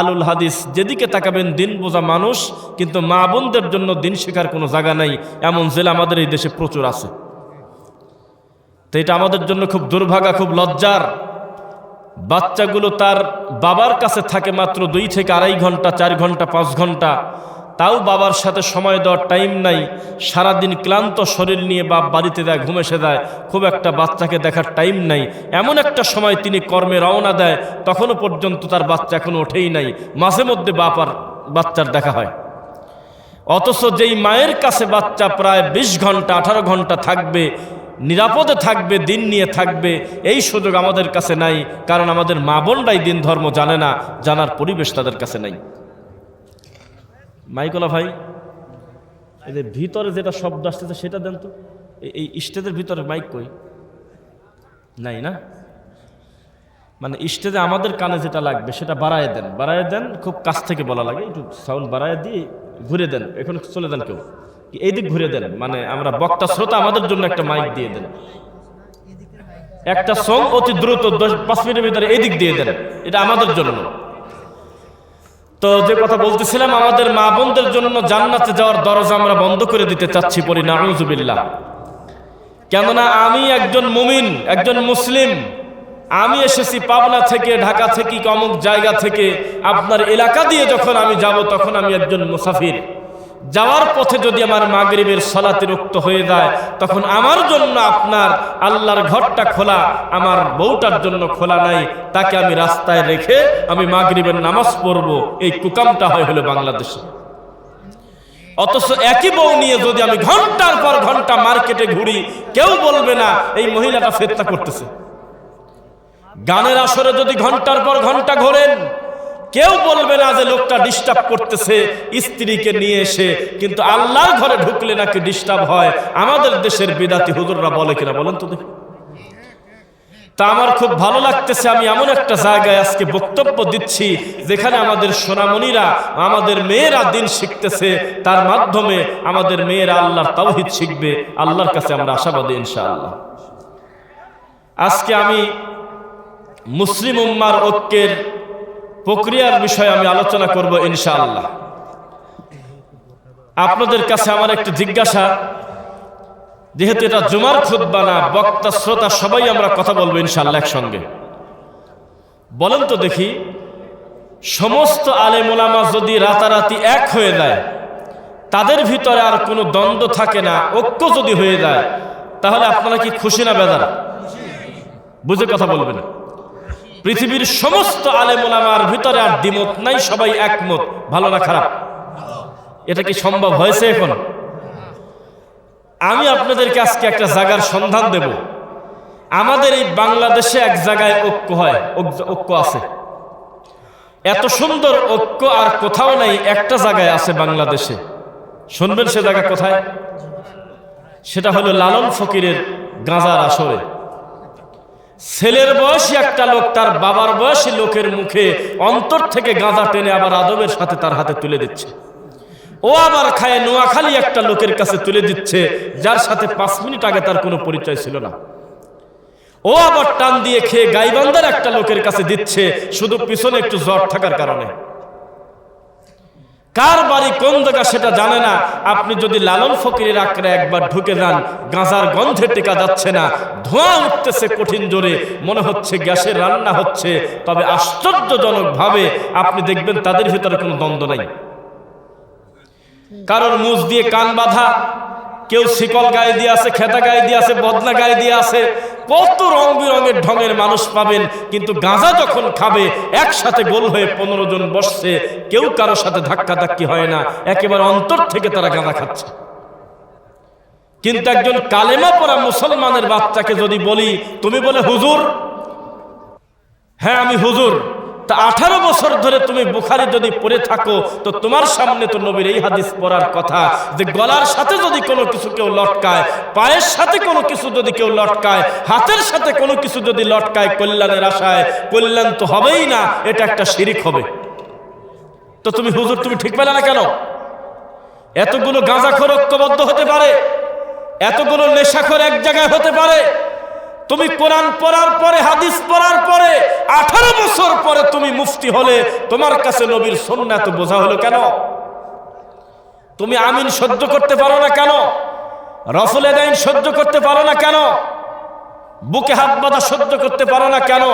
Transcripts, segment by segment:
আলুল হাদিস, যেদিকে তাকাবেন দিন বোঝা মানুষ, কিন্তু মা বোনদের জন্য দিন শেখার কোনো জায়গা নাই, এমন জেলা আমাদের এই দেশে প্রচুর আছে। তো এটা আমাদের জন্য খুব দুর্ভাগা, খুব লজ্জার। বাচ্চাগুলো তার বাবার কাছে থাকে মাত্র দুই থেকে আড়াই ঘণ্টা, চার ঘণ্টা, পাঁচ ঘণ্টা। তাও বাবার সাথে সময় দেওয়ার টাইম নাই, সারাদিন ক্লান্ত শরীর নিয়ে বাপ বাড়িতে দেয় ঘুমেসে দেয়, খুব একটা বাচ্চাকে দেখার টাইম নাই। এমন একটা সময় তিনি কর্মে রওনা দেয়, তখনও পর্যন্ত তার বাচ্চা এখনও ওঠেই নাই। মাঝে মধ্যে বাপ আর বাচ্চার দেখা হয়। অথচ যেই মায়ের কাছে বাচ্চা প্রায় ২০ ঘণ্টা, আঠারো ঘণ্টা থাকবে, নিরাপদে থাকবে, দিন নিয়ে থাকবে, এই সুযোগ আমাদের কাছে নাই। কারণ আমাদের মা বোনরাই দিন ধর্ম জানে না, জানার পরিবেশ তাদের কাছে নাই। মাইকলা ভাই এদের ভিতরে যেটা শব্দ আসতেছে সেটা দেন তো। এই- এই স্টেজের ভিতরে মাইক কই? নাই না? মানে স্টেজে আমাদের কানে যেটা লাগবে সেটা বাড়ায় দেন। বাড়ায় দেন, খুব কাছ থেকে বলা লাগে, একটু সাউন্ড বাড়ায় দিয়ে ঘুরে দেন। এখন চলে দেন কেউ। এই দিক ঘুরে দেন। মানে আমরা বক্তা, শ্রোতা আমাদের জন্য একটা মাইক দিয়ে দেন। একটা সং অতি দ্রুত দশ, পাঁচ মিনিটের ভিতরে এই দিক দিয়ে দেন। এটা আমাদের জন্য। তো যে কথা বলতেছিলাম, আমাদের মা বোনদের জন্য জান্নাতে যাওয়ার দরজা আমরা বন্ধ করে দিতে চাচ্ছি বলি নাউজুবিল্লাহ। কেননা আমি একজন মুমিন, একজন মুসলিম। আমি এসেছি পাবনা থেকে, ঢাকা থেকে অমুক জায়গা থেকে, আপনার এলাকা দিয়ে যখন আমি যাব, তখন আমি একজন মুসাফির। যাওয়ার পথে যদি আমার মাগরিবের সলাতে রক্ত হয়ে যায়, তখন আমার জন্য আপনার আল্লাহর ঘরটা খোলা, আমার বউটার জন্য খোলা নাই, তাকে আমি রাস্তায় রেখে আমি মাগরিবের নামাজ পড়ব। এই কুকামটা হয় হলো বাংলাদেশে। অথচ একই বউ নিয়ে যদি আমি ঘণ্টার পর ঘণ্টা মার্কেটে ঘুরি, কেউ বলবে না, এই মহিলাটা ফেরতা করতেছে। গানের আসরে যদি ঘণ্টার পর ঘণ্টা ঘোরেন কেউ বলবে না যে লোকটা ডিস্টার্ব করতেছে, স্ত্রীকে নিয়ে এসে, কিন্তু আল্লাহর ঘরে ঢুকলে নাকি ডিস্টার্ব হয়। আমাদের দেশের বিদাতি হুজুররা বলে কিনা বলেন তো তা আমার খুব ভালো লাগতেছে, আমি এমন একটা জায়গায় আজকে বক্তব্য দিচ্ছি, যেখানে আমাদের সোনামণিরা, আমাদের মেয়েরা দিন শিখতেছে, তার মাধ্যমে আমাদের মেয়েরা আল্লাহর তাওহিদ শিখবে। আল্লাহর কাছে আমরা আশাবাদী ইনশাআল্লাহ। আজকে আমি মুসলিম উম্মার ঐক্যের প্রক্রিয়ার বিষয়ে আমি আলোচনা করব ইনশাআল্লাহ। আপনাদের কাছে আমার একটি জিজ্ঞাসা। যেহেতু এটা জুমার খুদ্া না বক্তা শ্রোতা সবাই আমরা কথা বলব ইনশাল্লাহ একসঙ্গে। বলেন তো দেখি সমস্ত আলেমোলামা যদি রাতারাতি এক হয়ে যায় তাদের ভিতরে আর কোনো দ্বন্দ্ব থাকে না ঐক্য যদি হয়ে যায় তাহলে আপনারা কি খুশি না বেদার বুঝে কথা বলবেন। পৃথিবীর সমস্ত আলেমোলামার ভিতরে আর দ্বিমত নাই, সবাই একমত। ভালো না খারাপ? এটা কি সম্ভব হয়েছে এখন? আমি আপনাদেরকে আজকে একটা জায়গার সন্ধান দেব। আমাদের এই বাংলাদেশে এক জায়গায় ঐক্য হয়, ঐক্য- ঐক্য আছে। এত সুন্দর ঐক্য আর কোথাও নাই, একটা জায়গায় আছে বাংলাদেশে। শুনবেন সে জায়গা কোথায়? সেটা হলো লালন ফকিরের গাঁজার আসরে। ছেলের বয়সী একটা লোক তার বাবার বয়সী লোকের মুখে অন্তর থেকে গাঁজা টেনে আবার আদবের সাথে তার হাতে তুলে দিচ্ছে। ও আবার খায় নোয়াখালী একটা লোকের কাছে তুলে দিচ্ছে, যার সাথে পাঁচ মিনিট আগে তার কোনো পরিচয় ছিল না। ও আবার টান দিয়ে খেয়ে গাইবান্ধার একটা লোকের কাছে দিচ্ছে, শুধু পিছনে একটু জ্বর থাকার কারণে। কার বাড়ি কোন জায়গা সেটা জানে না। আপনি যদি লালন ফকিরের আঁকড়ে একবার ঢুকে যান, গাঁজার গন্ধে টেকা যাচ্ছে না। ধোঁয়া উঠতেছে কঠিন জোরে, মনে হচ্ছে গ্যাসের রান্না হচ্ছে। তবে আশ্চর্যজনক ভাবে আপনি দেখবেন তাদের ভিতরে কোনো দ্বন্দ্ব নাই। কারোর মুজ দিয়ে কান বাঁধা, কেউ শিকল গায়ে দিয়ে আছে, খেতা গায়ে দিয়ে আছে, বদনা গায়ে দিয়ে আছে কত রং বেরঙের ঢঙের মানুষ পাবেন, কিন্তু গাঁজা যখন খাবে, একসাথে গোল হয়ে পনেরো জন বসছে, কেউ কারোর সাথে ধাক্কা ধাক্কি হয় না, একেবারে অন্তর থেকে তারা গাঁজা খাচ্ছে। কিন্তু একজন কালেমা পড়া মুসলমানের বাচ্চাকে যদি বলি, তুমি বলে, হুজুর হ্যাঁ আমি হুজুর, তা আঠারো বছর ধরে তুমি বুখারি যদি পড়ে থাকো, তো তোমার সামনে তো নবীর এই হাদিস পড়ার কথা, যে গলার সাথে যদি কোনো কিছু কেউ লটকায়, পায়ের সাথে কোনো কিছু যদি কেউ লটকায়, হাতের সাথে কোনো কিছু যদি লটকায় কল্যাণের আশায়, কল্যাণ তো হবেই না, এটা একটা শিরিক হবে। তো তুমি হুজুর, তুমি ঠিক পেলে না কেন? এতগুলো গাঁজাখোর ঐক্যবদ্ধ হতে পারে, এতগুলো নেশাখোর এক জায়গায় হতে পারে, তুমি কোরআন পড়ার পরে, হাদিস পড়ার পরে, আঠারো বছর পরে তুমি মুফতি হলে, তোমার কাছে নবীর সন্না তো বোঝা হলো কেন? তুমি আমিন সহ্য করতে পারো না কেন? রফুল এদাইন সহ্য করতে পারো না কেন? বুকে হাত বাঁধা সহ্য করতে পারো না কেন?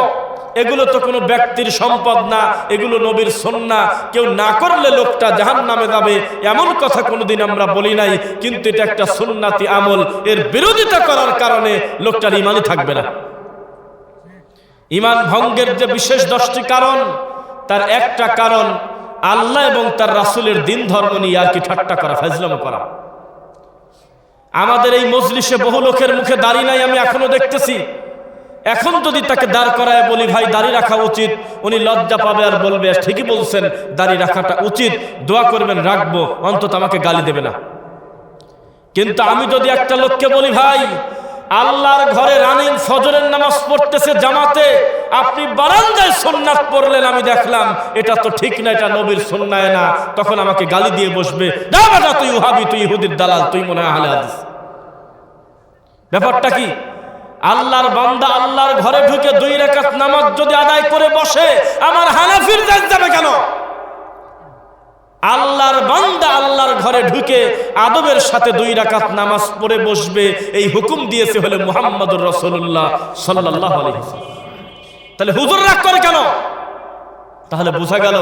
এগুলো তো কোনো ব্যক্তির সম্পদ না, এগুলো নবীর সন্না। কেউ না করলে লোকটা জাহান নামে যাবে, এমন কথা কোনোদিন আমরা বলি নাই, কিন্তু এটা একটা সুন্নাতি আমল। এর বিরোধিতা করার কারণে লোকটার ইমানই থাকবে না। ইমান ভঙ্গের যে বিশেষ দশটি কারণ, তার একটা কারণ, আল্লাহ এবং তার রাসুলের দিন ধর্ম নিয়ে আর কি ঠাট্টা করা, ফাজলাম করা। আমাদের এই মজলিসে বহু লোকের মুখে দাঁড়িয়ে নাই, আমি এখনও দেখতেছি। এখন যদি তাকে দাঁড় করায় বলি, ভাই দাঁড়িয়ে রাখা উচিত। উনি লজ্জা পাবে আর বলবে, ঠিকই বলছেন, দাড়ি রাখাটা উচিত। দোয়া করবেন, রাখব, অন্তত আমাকে গালি দেবে না। কিন্তু আমি যদি একটা লোককে বলি, ভাই আল্লাহর ঘরে রানিং ফজরের নামাজ পড়তেছে জামাতে। আপনি বারান্দায় সোননাথ পড়লেন, আমি দেখলাম এটা তো ঠিক না, এটা নবীর সন্ন্যায় না। তখন আমাকে গালি দিয়ে বসবে না তুই উহাবি তুই ইহুদির দালাল, তুই মনে হয় আহলে হাদিস। ব্যাপারটা কি? আল্লাহর বান্দা আল্লাহর ঘরে ঢুকে দুই রেখাত নামাজ যদি আদায় করে বসে, আমার হানাফির জাত যাবে কেন? আল্লাহর বান্দা আল্লাহর ঘরে ঢুকে আদবের সাথে দুই রাকাত নামাজ পড়ে বসবে, এই হুকুম দিয়েছে হলে মুহাম্মদুর রাসূলুল্লাহ সাল্লাল্লাহু আলাইহি তাহলে হুজুর রাগ করে কেন? তাহলে বোঝা গেল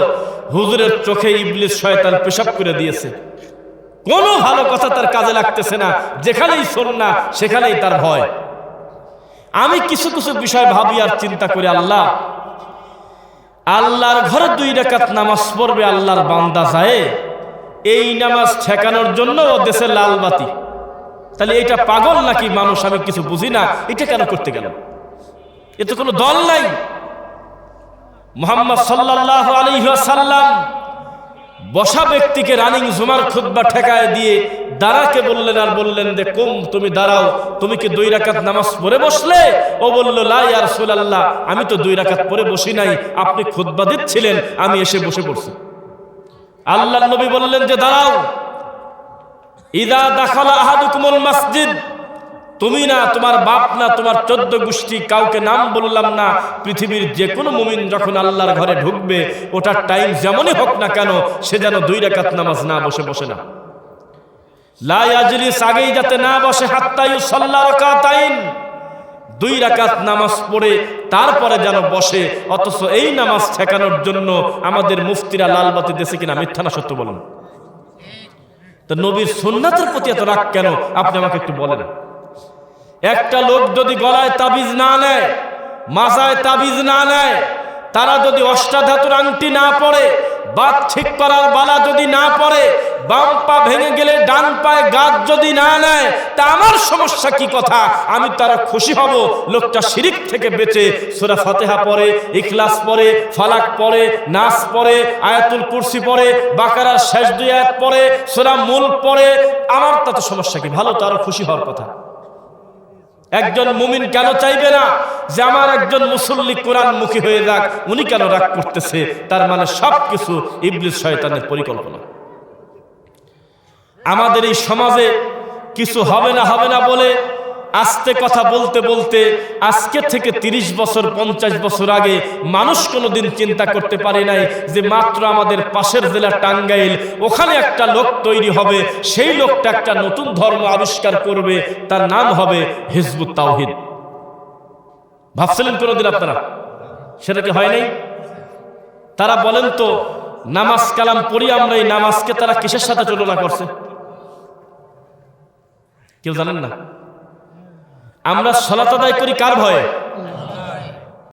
হুজুরের চোখে ইবলিস শয়তান পেশাব করে দিয়েছে। কোনো ভালো কথা তার কাজে লাগতেছে না, যেখানেই শোন না, সেখানেই তার ভয়। আমি কিছু কিছু বিষয় ভাবি আর চিন্তা করি, আল্লাহ আল্লাহর ঘরে দুই রেখাত নামাজ পড়বে, আল্লাহর বান্দা যায়। এই নামাজ ঠেকানোর জন্য দেশে লাল বাতি। তাহলে এটা পাগল নাকি মানুষ? আমি কিছু বুঝি না। এটা কেন করতে গেল? এতে কোনো দল নাই। মোহাম্মদ সাল্লাহ আলহাসাল্লাম বসা ব্যক্তিকে রানিং জুমার খুদ্া ঠেকায় দিয়ে দাঁড়াকে বললেন আর বললেন যে, কুম, তুমি দাঁড়াও। তুমি কি দুই রাকাত নামাজ পড়ে বসলে? ও বলল লাই আর সোলাল্লাহ আমি তো দুই রাকাত পরে বসি নাই। আপনি খুদ্া দিচ্ছিলেন, আমি এসে বসে পড়ছি। আল্লাহ নবী বললেন যে, দাঁড়াও। ইদা দাখালা আহাদুকুমুল মসজিদ তুমি না, তোমার বাপ না, তোমার চোদ্দ গোষ্ঠী, কাউকে নাম বললাম না। পৃথিবীর যে কোনো মুমিন যখন আল্লাহর ঘরে ঢুকবে, ওটার টাইম যেমনই হোক না কেন, সে যেন দুই রেখাত নামাজ না বসে বসে না। লাইজলিস আগেই যাতে না বসে হাত্তাই সল্লা রাকাতাইন। দুই রাকাত নামাজ পড়ে, তারপরে যেন বসে, অথচ এই নামাজ ঠেকানোর জন্য আমাদের মুফতিরা লালবাতি দেশে কিনা, মিথ্যা না সত্য বলেন। তো নবীর সুন্নাতের প্রতি এত রাগ কেন? আপনি আমাকে একটু বলেন। একটা লোক যদি গলায় তাবিজ না নেয়, মাজায় তাবিজ না নেয়, তারা যদি অষ্টাধাতুর আংটি না পড়ে বাদ ঠিক করার বালা যদি না পড়ে বাম পা ভেঙে গেলে ডান পায়ে গাছ যদি না নেয়, তা আমার সমস্যা কি কথা? আমি তারা খুশি হব। লোকটা শিরিক থেকে বেঁচে সুরা ফাতেহা পরে ইখলাস পরে ফালাক পড়ে, নাস পড়ে, আয়াতুল কুরসি পড়ে, বাকারার শেষ দুই আয়াত পড়ে, সুরা মূল পড়ে। আমার তাতে সমস্যা কি? ভালো তো আরও খুশি হওয়ার কথা। একজন মুমিন কেন চাইবে না যে আমার একজন মুসল্লি কোরআন মুখী হয়ে যাক? উনি কেন রাগ করতেছে? তার মানে সবকিছু ইবলিস শয়তানের পরিকল্পনা। আমাদের এই সমাজে কিছু হবে না হবে না বলে আস্তে কথা বলতে বলতে আজকে থেকে ৩০ বছর, পঞ্চাশ বছর আগে মানুষ কোনোদিন চিন্তা করতে পারে নাই যে মাত্র আমাদের পাশের জেলা টাঙ্গাইল, ওখানে একটা লোক তৈরি হবে, সেই লোকটা একটা নতুন ধর্ম আবিষ্কার করবে, তার নাম হবে হিজবুত তাওহিদ। ভাবছিলেন কোনোদিন আপনারা? সেটা কি হয় নাই? তারা বলেন তো, নামাজ কালাম পড়ি আমরা এই নামাজকে তারা কিসের সাথে তুলনা করছে? কেউ জানেন না? আমরা সলাত আদায় করি কার ভয়ে?